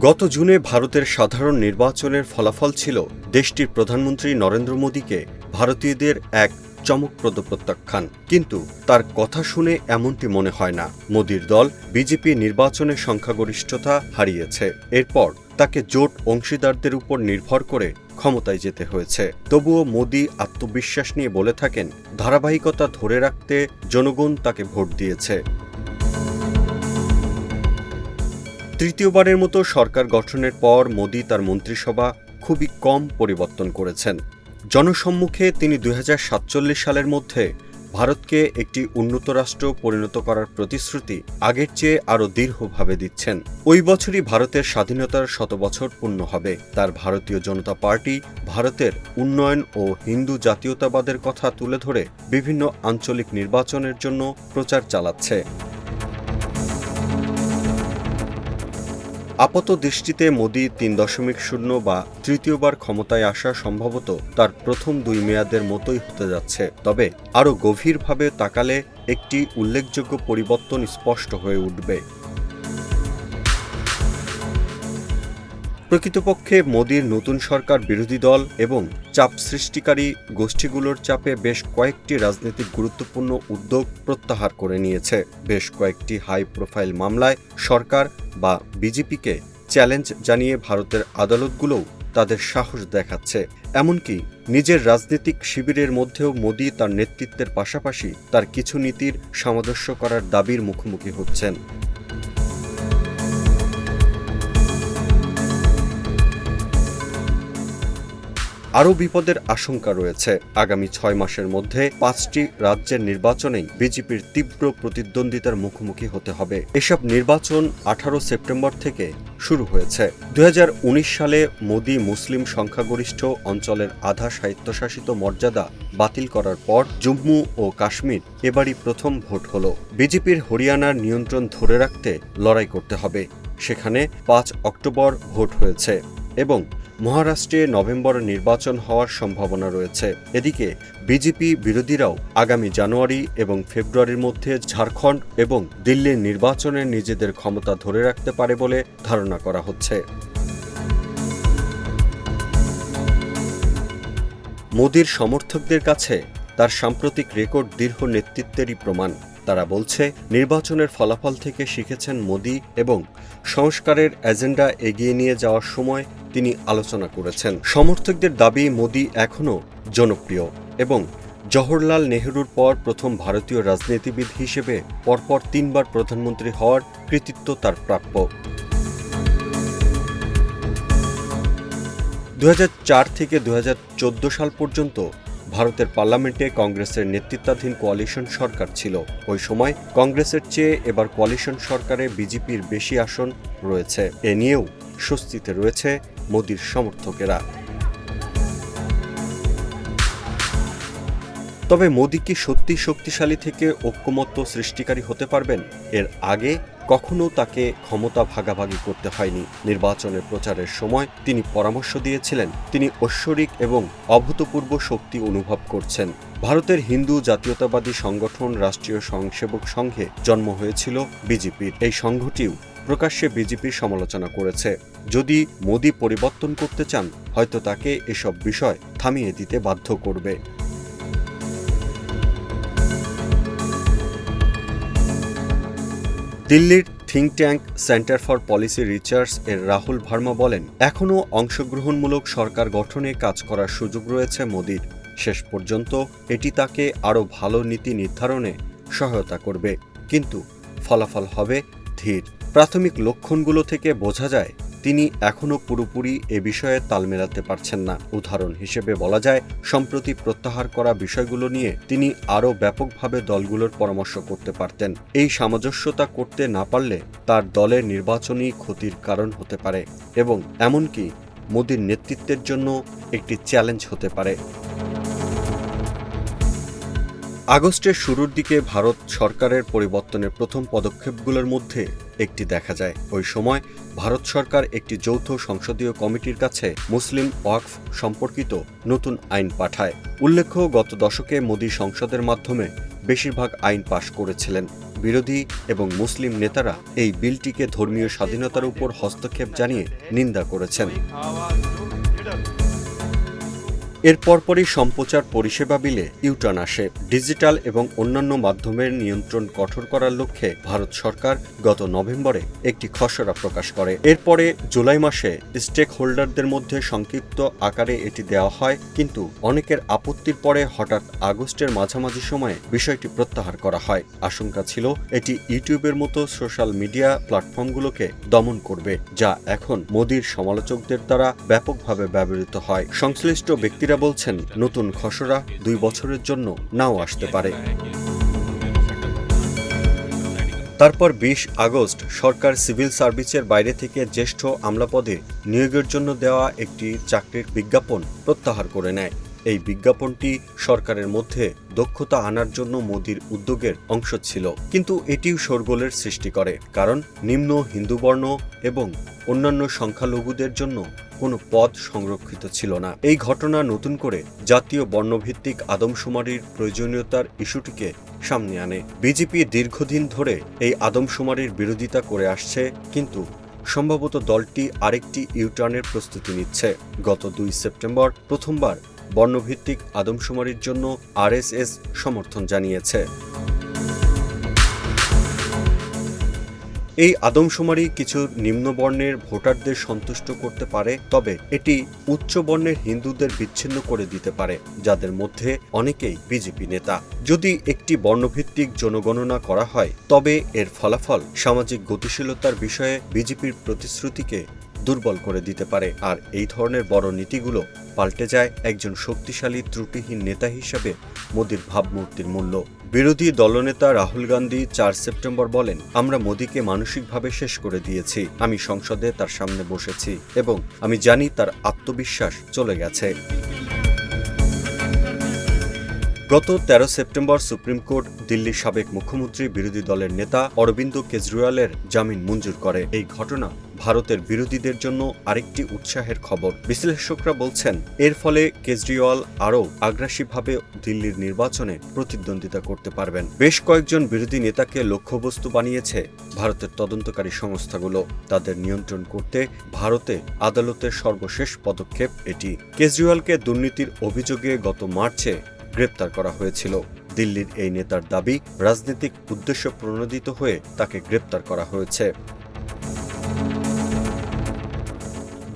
গত জুনে ভারতের সাধারণ নির্বাচনের ফলাফল ছিল দেশটির প্রধানমন্ত্রী নরেন্দ্র মোদীকে ভারতীয়দের এক চমকপ্রদ প্রত্যাখ্যান। কিন্তু তার কথা শুনে এমনটি মনে হয় না। মোদীর দল বিজেপি নির্বাচনের সংখ্যাগরিষ্ঠতা হারিয়েছে। এরপর তাকে জোট অংশীদারদের উপর নির্ভর করে ক্ষমতায় যেতে হয়েছে। তবুও মোদী আত্মবিশ্বাস নিয়ে বলে থাকেন, ধারাবাহিকতা ধরে রাখতে জনগণ তাকে ভোট দিয়েছে। তৃতীয়বারের মতো সরকার গঠনের পর মোদী তার মন্ত্রিসভা খুবই কম পরিবর্তন করেছেন। জনসম্মুখে তিনি দুই হাজার সাতচল্লিশ সালের মধ্যে ভারতকে একটি উন্নত রাষ্ট্র পরিণত করার প্রতিশ্রুতি আগের চেয়ে আরও দীর্ঘভাবে দিচ্ছেন। ওই বছরই ভারতের স্বাধীনতার শত বছর পূর্ণ হবে। তার ভারতীয় জনতা পার্টি ভারতের উন্নয়ন ও হিন্দু জাতীয়তাবাদের কথা তুলে ধরে বিভিন্ন আঞ্চলিক নির্বাচনের জন্য প্রচার চালাচ্ছে। আপাত দৃষ্টিতে মোদী তিন দশমিক শূন্য বা তৃতীয়বার ক্ষমতায় আসা সম্ভবত তার প্রথম দুই মেয়াদের মতোই হতে যাচ্ছে। তবে আরও গভীরভাবে তাকালে একটি উল্লেখযোগ্য পরিবর্তন স্পষ্ট হয়ে উঠবে। প্রকৃতপক্ষে মোদীর নতুন সরকার বিরোধী দল এবং চাপ সৃষ্টিকারী গোষ্ঠীগুলোর চাপে বেশ কয়েকটি রাজনৈতিক গুরুত্বপূর্ণ উদ্যোগ প্রত্যাহার করে নিয়েছে। বেশ কয়েকটি হাই প্রোফাইল মামলায় সরকার বা বিজেপিকে চ্যালেঞ্জ জানিয়ে ভারতের আদালতগুলোও তাদের সাহস দেখাচ্ছে। এমনকি নিজের রাজনৈতিক শিবিরের মধ্যেও মোদী তার নেতৃত্বের পাশাপাশি তার কিছু নীতির সামঞ্জস্য করার দাবির মুখোমুখি হচ্ছেন। আরও বিপদের আশঙ্কা রয়েছে। আগামী ছয় মাসের মধ্যে পাঁচটি রাজ্যের নির্বাচনেই বিজেপির তীব্র প্রতিদ্বন্দ্বিতার মুখোমুখি হতে হবে। এসব নির্বাচন আঠারো সেপ্টেম্বর থেকে শুরু হয়েছে। দু হাজার উনিশ সালে মোদী মুসলিম সংখ্যাগরিষ্ঠ অঞ্চলের আধা স্বায়ত্তশাসিত মর্যাদা বাতিল করার পর জম্মু ও কাশ্মীর এবারই প্রথম ভোট হল। বিজেপির হরিয়ানার নিয়ন্ত্রণ ধরে রাখতে লড়াই করতে হবে। সেখানে পাঁচ অক্টোবর ভোট হয়েছে এবং মহারাষ্ট্রে নভেম্বর নির্বাচন হওয়ার সম্ভাবনা রয়েছে। এদিকে, বিজেপি বিরোধীরাও আগামী জানুয়ারি এবং ফেব্রুয়ারির মধ্যে ঝাড়খণ্ড এবং দিল্লির নির্বাচনে নিজেদের ক্ষমতা ধরে রাখতে পারে বলে ধারণা করা হচ্ছে। মোদীর সমর্থকদের কাছে তার সাম্প্রতিক রেকর্ড দীর্ঘ নেতৃত্বেরই প্রমাণ। তারা বলছে, নির্বাচনের ফলাফল থেকে শিখেছেন মোদী এবং সংস্কারের এজেন্ডা এগিয়ে নিয়ে যাওয়ার সময় তিনি আলোচনা করেছেন। সমর্থকদের দাবি, মোদী এখনও জনপ্রিয় এবং জওহরলাল নেহরুর পর প্রথম ভারতীয় রাজনীতিবিদ হিসেবে পরপর তিনবার প্রধানমন্ত্রী হওয়ার কৃতিত্ব তার প্রাপ্য। দু হাজার চার থেকে দু হাজার চোদ্দ সাল পর্যন্ত ভারতের পার্লামেন্টে কংগ্রেসের নেতৃত্বাধীন কোয়ালিশন সরকার ছিল। ওই সময় কংগ্রেসের চেয়ে এবার কোয়ালিশন সরকারে বিজেপির বেশি আসন রয়েছে। এ নিয়েও স্বস্তিতে রয়েছে মোদীর সমর্থকেরা। তবে মোদী কি সত্যি শক্তিশালী থেকে ঐক্যমত্য সৃষ্টিকারী হতে পারবেন? এর আগে কখনো তাকে ক্ষমতা ভাগাভাগি করতে হয়নি। নির্বাচনের প্রচারের সময় তিনি পরামর্শ দিয়েছিলেন, তিনি ঐশ্বরিক এবং অভূতপূর্ব শক্তি অনুভব করছেন। ভারতের হিন্দু জাতীয়তাবাদী সংগঠন রাষ্ট্রীয় স্বয়ংসেবক সংঘে জন্ম হয়েছিল বিজেপির। এই সংঘটিও প্রকাশ্যে বিজেপির সমালোচনা করেছে। যদি মোদী পরিবর্তন করতে চান, হয়তো তাকে এসব বিষয় থামিয়ে দিতে বাধ্য করবে। দিল্লির think tank centre for policy research এর রাহুল ভার্মা বলেন, এখনও অংশগ্রহণমূলক সরকার গঠনে কাজ করার সুযোগ রয়েছে মোদীর। শেষ পর্যন্ত এটি তাকে আরও ভালো নীতি নির্ধারণে সহায়তা করবে, কিন্তু ফলাফল হবে ধীর। প্রাথমিক লক্ষণগুলো থেকে বোঝা যায়, তিনি এখনও পুরোপুরি এ বিষয়ে তাল মেলাতে পারছেন না। উদাহরণ হিসেবে বলা যায়, সম্প্রতি প্রত্যাহার করা বিষয়গুলো নিয়ে তিনি আরও ব্যাপকভাবে দলগুলোর পরামর্শ করতে পারতেন। এই সামঞ্জস্যতা করতে না পারলে তার দলের নির্বাচনী ক্ষতির কারণ হতে পারে এবং এমনকি মোদীর নেতৃত্বের জন্য একটি চ্যালেঞ্জ হতে পারে। আগস্টের শুরুর দিকে ভারত সরকারের পরিবর্তনের প্রথম পদক্ষেপগুলোর মধ্যে একটি দেখা যায়। ওই সময় ভারত সরকার একটি যৌথ সংসদীয় কমিটির কাছে মুসলিম ওয়াকফ সম্পর্কিত নতুন আইন পাঠায়। উল্লেখ্য, গত দশকে মোদী সংসদের মাধ্যমে বেশিরভাগ আইন পাশ করেছিলেন। বিরোধী এবং মুসলিম নেতারা এই বিলটিকে ধর্মীয় স্বাধীনতার উপর হস্তক্ষেপ জানিয়ে নিন্দা করেছেন। এর পরপরই সম্প্রচার পরিষেবা বিলে ইউটার্ন আসে। ডিজিটাল এবং অন্যান্য মাধ্যমের নিয়ন্ত্রণ কঠোর করার লক্ষ্যে ভারত সরকার গত নভেম্বরে একটি খসড়া প্রকাশ করে। এরপরে জুলাই মাসে স্টেক হোল্ডারদের মধ্যে সংক্ষিপ্ত আকারে এটি দেওয়া হয়, কিন্তু অনেকের আপত্তির পরে হঠাৎ আগস্টের মাঝামাঝি সময়ে বিষয়টি প্রত্যাহার করা হয়। আশঙ্কা ছিল এটি ইউটিউবের মতো সোশ্যাল মিডিয়া প্ল্যাটফর্মগুলোকে দমন করবে, যা এখন মোদীর সমালোচকদের দ্বারা ব্যাপকভাবে ব্যবহৃত হয়। সংশ্লিষ্ট ব্যক্তিরা বলছেন, নতুন খসড়া দুই বছরের জন্য নাও আসতে পারে। তারপর বিশ আগস্ট সরকার সিভিল সার্ভিসের বাইরে থেকে জ্যেষ্ঠ আমলাপদে নিয়োগের জন্য দেওয়া একটি চাকরির বিজ্ঞাপন প্রত্যাহার করে নেয়। এই বিজ্ঞাপনটি সরকারের মধ্যে দক্ষতা আনার জন্য মোদির উদ্যোগের অংশ ছিল। কিন্তু এটিও শোরগোলের সৃষ্টি করে, কারণ নিম্ন হিন্দুবর্ণ এবং অন্যান্য সংখ্যালঘুদের জন্য কোনো পদ সংরক্ষিত ছিল না। এই ঘটনা নতুন করে জাতীয় বর্ণভিত্তিক আদমশুমারির প্রয়োজনীয়তার ইস্যুটিকে সামনে আনে। বিজেপি দীর্ঘদিন ধরে এই আদমশুমারির বিরোধিতা করে আসছে, কিন্তু সম্ভবত দলটি আরেকটি ইউটার্নের প্রস্তুতি নিচ্ছে। গত দুই সেপ্টেম্বর প্রথমবার বর্ণভিত্তিক আদমশুমারির জন্য আরএসএস সমর্থন জানিয়েছে। এই আদমশুমারি কিছু নিম্নবর্ণের ভোটারদের সন্তুষ্ট করতে পারে, তবে এটি উচ্চ বর্ণের হিন্দুদের বিচ্ছিন্ন করে দিতে পারে, যাদের মধ্যে অনেকেই বিজেপি নেতা। যদি একটি বর্ণভিত্তিক জনগণনা করা হয়, তবে এর ফলাফল সামাজিক গতিশীলতার বিষয়ে বিজেপির প্রতিশ্রুতিকে দুর্বল করে দিতে পারে। আর এই ধরনের বড় নীতিগুলো পাল্টে যায় একজন শক্তিশালী ত্রুটিহীন নেতা হিসেবে মোদীর ভাবমূর্তির মূল্য। বিরোধী দলনেতা রাহুল গান্ধী চার সেপ্টেম্বর বলেন, আমরা মোদীকে মানসিকভাবে শেষ করে দিয়েছি। আমি সংসদে তার সামনে বসেছি এবং আমি জানি তার আত্মবিশ্বাস চলে গেছে। গত তেরো সেপ্টেম্বর সুপ্রিম কোর্ট দিল্লির সাবেক মুখ্যমন্ত্রী বিরোধী দলের নেতা অরবিন্দ কেজরিওয়ালের জামিন মঞ্জুর করে। এই ঘটনা ভারতের বিরোধীদের জন্য আরেকটি উৎসাহের খবর। বিশ্লেষকরা বলছেন, এর ফলে কেজরিওয়াল আরও আগ্রাসীভাবে দিল্লির নির্বাচনে প্রতিদ্বন্দ্বিতা করতে পারবেন। বেশ কয়েকজন বিরোধী নেতাকে লক্ষ্যবস্তু বানিয়েছে ভারতের তদন্তকারী সংস্থাগুলো। তাদের নিয়ন্ত্রণ করতে ভারতে আদালতের সর্বশেষ পদক্ষেপ এটি। কেজরিওয়ালকে দুর্নীতির অভিযোগে গত মার্চে গ্রেপ্তার করা হয়েছিল। দিল্লির এই নেতার দাবি, রাজনৈতিক উদ্দেশ্য প্রণোদিত হয়ে তাকে গ্রেপ্তার করা হয়েছে।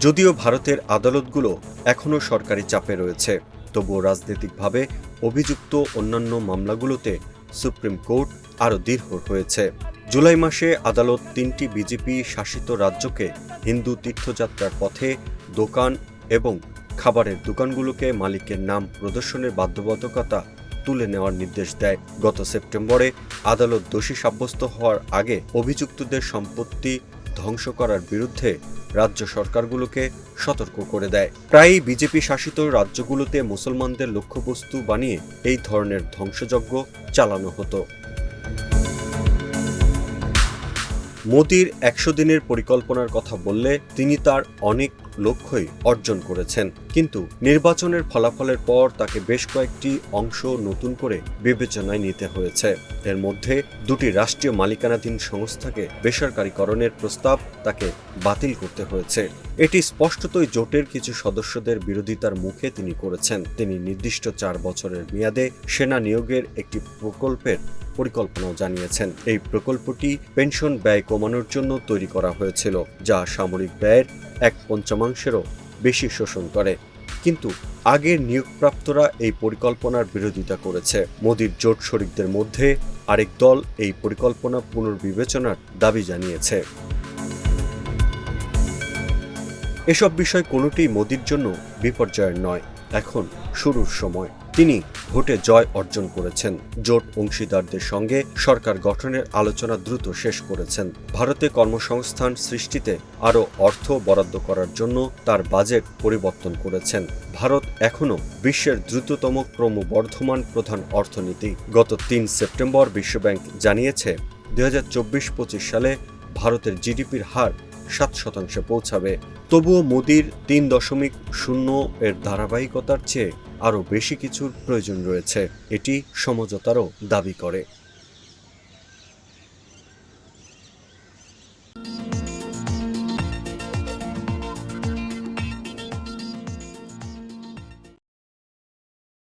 যদিও ভারতের আদালতগুলো এখনও সরকারি চাপে রয়েছে, তবুও রাজনৈতিকভাবে অভিযুক্ত অন্যান্য মামলাগুলোতে সুপ্রিম কোর্ট আরও দীর্ঘ হয়েছে। জুলাই মাসে আদালত তিনটি বিজেপি শাসিত রাজ্যকে হিন্দু তীর্থযাত্রার পথে দোকান এবং খাবারের দোকানগুলোকে মালিকের নাম, প্রদর্শনের বাধ্যবাধকতা তুলে নেওয়ার নির্দেশ দেয়। গত সেপ্টেম্বরে আদালত দোষী সাব্যস্ত হওয়ার আগে অভিযুক্তদের সম্পত্তি ধ্বংস করার বিরুদ্ধে রাজ্য সরকারগুলোকে সতর্ক করে দেয়। প্রায়ই বিজেপি শাসিত রাজ্যগুলোতে মুসলমানদের লক্ষ্যবস্তু বানিয়ে এই ধরনের ধ্বংসযজ্ঞ চালানো হতো। মোদির একশো দিনের পরিকল্পনার কথা বললে তিনি তার অনেক লক্ষ্যই অর্জন করেছেন। কিন্তু নির্বাচনের ফলাফলের পর তাকে বেশ কয়েকটি অংশ নতুন করে বিবেচনায় নিতে হয়েছে। এর মধ্যে দুটি রাষ্ট্রীয় মালিকানাধীন সংস্থাকে বেসরকারীকরণের প্রস্তাব তাকে বাতিল করতে হয়েছে। এটি স্পষ্টতই জোটের কিছু সদস্যদের বিরোধিতার মুখে তিনি করেছেন। তিনি নির্দিষ্ট চার বছরের মেয়াদে সেনা নিয়োগের একটি প্রকল্পের পরিকল্পনাও জানিয়েছেন। এই প্রকল্পটি পেনশন ব্যয় কমানোর জন্য তৈরি করা হয়েছিল, যা সামরিক ব্যয়ের এক পঞ্চমাংশেরও বেশি শোষণ করে। কিন্তু আগের নিয়োগপ্রাপ্তরা এই পরিকল্পনার বিরোধিতা করেছে। মোদীর জোট শরিকদের মধ্যে আরেক দল এই পরিকল্পনা পুনর্বিবেচনার দাবি জানিয়েছে। এসব বিষয় কোনোটি মোদির জন্য বিপর্যয়ের নয়। এখন শুরুর সময়। তিনি ভোটে জয় অর্জন করেছেন। জোট অংশীদারদের সঙ্গে সরকার গঠনের আলোচনা দ্রুত শেষ করেছেন। ভারতে কর্মসংস্থান সৃষ্টিতে আরও অর্থ বরাদ্দ করার জন্য তার বাজেট পরিবর্তন করেছেন। ভারত এখনও বিশ্বের দ্রুততম ক্রমবর্ধমান প্রধান অর্থনীতি। গত তিন সেপ্টেম্বর বিশ্বব্যাংক জানিয়েছে দুই হাজার চব্বিশ পঁচিশ সালে ভারতের জিডিপির হার সাত শতাংশে পৌঁছাবে। তবুও মোদির তিন দশমিক শূন্য এর ধারাবাহিকতার চেয়ে আরও বেশি কিছুর প্রয়োজন রয়েছে। এটি সমঝোতারও দাবি করে।